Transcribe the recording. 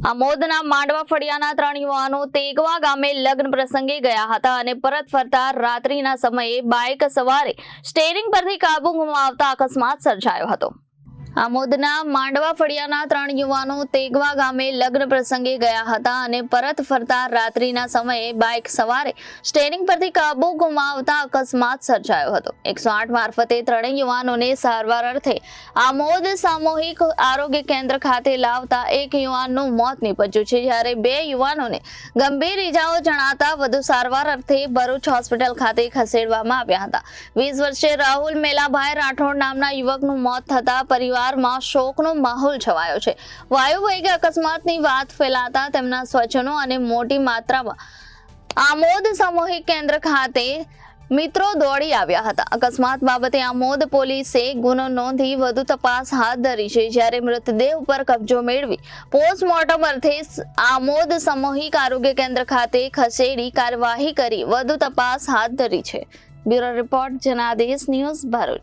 આમોદના માંડવા ફળિયાના ત્રણ યુવાનો તેગવા ગામે લગ્ન પ્રસંગે ગયા હતા અને પરત ફરતા રાત્રિના સમયે બાઇક સવારે સ્ટેરિંગ પરથી કાબુ ગુમાવતા અકસ્માત સર્જાયો હતો. આમોદના માંડવા ફળિયાના ત્રણ યુવાનો તેગવા ગામે લગ્ન પ્રસંગે ગયા હતા અને પરત ફરતા રાત્રિના સમયે બાઇક સવારે સ્ટેરિંગ પરથી કાબુ ગુમાવતા અકસ્માત સર્જાયો હતો. એકસો આઠ મારફતે ત્રણેય યુવાનોને સારવાર અર્થે આમોદ સામૂહિક આરોગ્ય કેન્દ્ર ખાતે લાવતા એક યુવાનનું મોત નીપજ્યું છે, જ્યારે બે યુવાનોને ગંભીર ઇજાઓ જણાતા વધુ સારવાર અર્થે ભરૂચ હોસ્પિટલ ખાતે ખસેડવામાં આવ્યા હતા. વીસ વર્ષે રાહુલ મેલાભાઈ રાઠોડ નામના યુવકનું મોત થતા પરિવારમાં શોકનો માહોલ છવાયો છે. વાયુવેગે અકસ્માતની વાત ફેલાતા તેમના સ્વજનો અને મોટી માત્રામાં આમોદ સામૂહિક કેન્દ્ર ખાતે મિત્રો દોડી આવ્યા હતા. અકસ્માત બાબતે આમોદ પોલીસે ગુનો નોંધી વધુ તપાસ હાથ ધરી છે. જ્યારે મૃતદેહ ઉપર કબજો મેળવી પોસ્ટમોર્ટમ અર્થે આમોદ સામૂહિક આરોગ્ય કેન્દ્ર ખાતે ખસેડી કાર્યવાહી કરી વધુ તપાસ હાથ ધરી છે. Bureau report Janadesh news Bharuch.